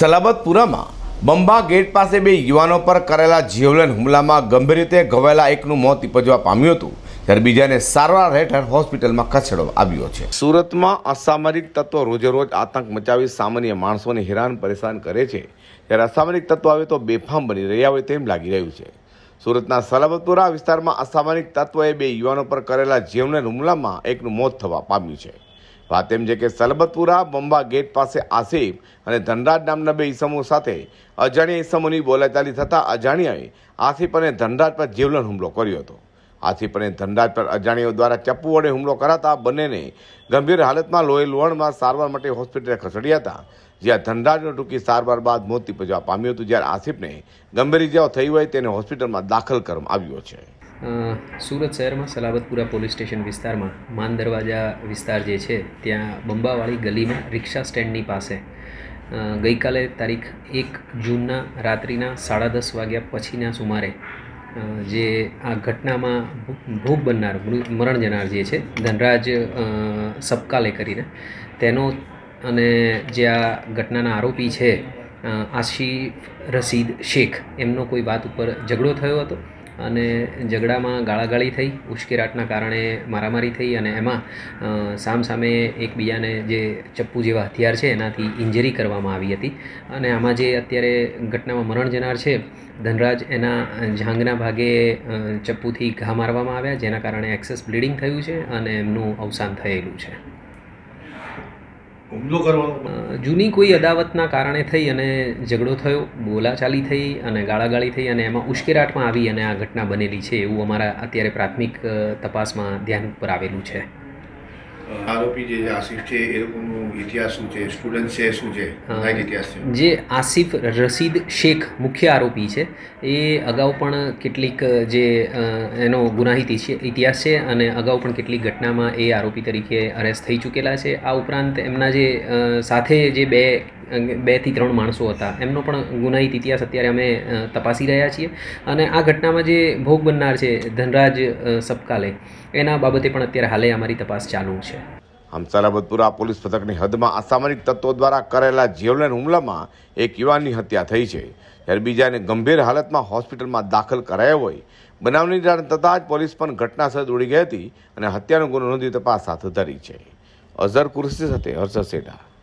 સલાબતપુરામાં બંબા gate પાસે બે યુવાનો પર કરેલા જીવલેણ હુમલામાં ગંભીર રીતે ઘવાયેલા એકનું મોત નિપજવા પામ્યું હતું, જ્યારે બીજાને સારવાર હેઠળ હોસ્પિટલમાં ખસેડવામાં આવ્યો છે. સુરતમાં અસામરિક તત્વો રોજેરોજ આતંક મચાવી સામાન્ય માણસોને હેરાન પરેશાન કરે છે. ત્યારે અસામરિક તત્વો આવે તો બેફામ બની રહ્યા હોય તેમ લાગી રહ્યું છે. સુરતના સલાબતપુરા વિસ્તારમાં અસામરિક તત્વોએ બે યુવાનો પર કરેલા જીવલેણ હુમલામાં એકનું મોત થવા પામ્યું છે. વાત એમ છે કે સલબતપુરા બંબા ગેટ પાસે આસિફ અને ધનરાજ નામના બે ઈસમો સાથે અજાણ્યા ઈસમોની બોલાચાલી થતાં અજાણ્યાએ આસિફ અને ધનરાજ પર જીવલેણ હુમલો કર્યો હતો. આસિફ અને ધનરાજ પર અજાણ્યો દ્વારા ચપ્પુ વડે હુમલો કરાતા બંનેને ગંભીર હાલતમાં લોહી લોહણમાં સારવાર માટે હોસ્પિટલે ખસેડ્યા હતા, જ્યાં ધનરાજનો ટૂંકી સારવાર બાદ મોત પજવા પામ્યું હતું જ્યારે આસિફને ગંભીર ઇજાઓ થઈ હોય તેને હોસ્પિટલમાં દાખલ કરવામાં આવ્યો છે. સુરત શહેરમાં સલાબતપુરા પોલીસ સ્ટેશન વિસ્તારમાં માન દરવાજા વિસ્તાર જે છે, ત્યાં બંબાવાળી ગલીમાં રિક્ષા સ્ટેન્ડની પાસે ગઈકાલે તારીખ એક જૂનના રાત્રિના સાડા દસ વાગ્યા પછીના સુમારે જે આ ઘટનામાં ભોગ બનનાર મરણ જનાર જે છે, ધનરાજ સપકાલે કરીને, તેનો અને જે આ ઘટનાના આરોપી છે આશિફ રસીદ શેખ, એમનો કોઈ વાત ઉપર ઝઘડો થયો હતો? અને ઝઘડામાં ગાળાગાળી થઈ, ઉશ્કેરાટના કારણે મારામારી થઈ અને એમાં સામસામે એકબીજાને જે ચપ્પુ જેવા હથિયાર છે એનાથી ઇન્જરી કરવામાં આવી હતી. અને આમાં જે અત્યારે ઘટનામાં મરણ જનાર છે, ધનરાજ એના જાંઘના ભાગે ચપ્પુથી ઘા મારવામાં આવ્યા, જેના કારણે એક્સેસ બ્લીડિંગ થયું છે અને એમનું અવસાન થયેલું છે. હુમલો કરવાનો. જૂની કોઈ અદાવતના કારણે થઈ અને ઝઘડો થયો બોલાચાલી થઈ અને ગાળાગાળી થઈ અને એમાં ઉશ્કેરાટમાં આવી અને આ ઘટના બનેલી છે એવું અમારા અત્યારે પ્રાથમિક તપાસમાં ધ્યાન ઉપર આવેલું છે. આરોપી જે છે છે એ લોકોનો ઇતિહાસ શું છે? સ્ટુડન્ટ છે શું છે? ઇતિહાસ છે? જે આસિફ રસીદ શેખ મુખ્ય આરોપી છે એ અગાઉ પણ કેટલીક જે એનો ગુનાહિત ઇતિ- ઇતિહાસ છે અને અગાઉ પણ કેટલીક ઘટનામાં એ આરોપી તરીકે અરેસ્ટ થઈ ચૂકેલા છે. આ ઉપરાંત એમના જે સાથે જે બે બેથી ત્રણ માણસો હતા એમનો પણ ગુનાહિત ઇતિહાસ અત્યારે અમે તપાસી રહ્યા છીએ. અને આ ઘટનામાં જે ભોગ બનનાર છે ધનરાજ સપકાલે એના બાબતે પણ અત્યારે હાલે અમારી તપાસ ચાલુ છે. આમ સલાબતપુરા પોલીસ પથકની હદમાં અસામરિક તત્વો દ્વારા કરેલા જીવલેણ હુમલામાં એક યુવાનની હત્યા થઈ છે. જ્યારે બીજાને ગંભીર હાલતમાં હોસ્પિટલમાં દાખલ કરાયો હોય, બનાવની જાણ થતાં જ પોલીસ પણ ઘટનાસ્થળે દોડી ગઈ હતી અને હત્યાનો ગુનો નોંધી તપાસ હાથ ધરી છે. અઝર કુરશી સાથે હર્ષદ સેઠા.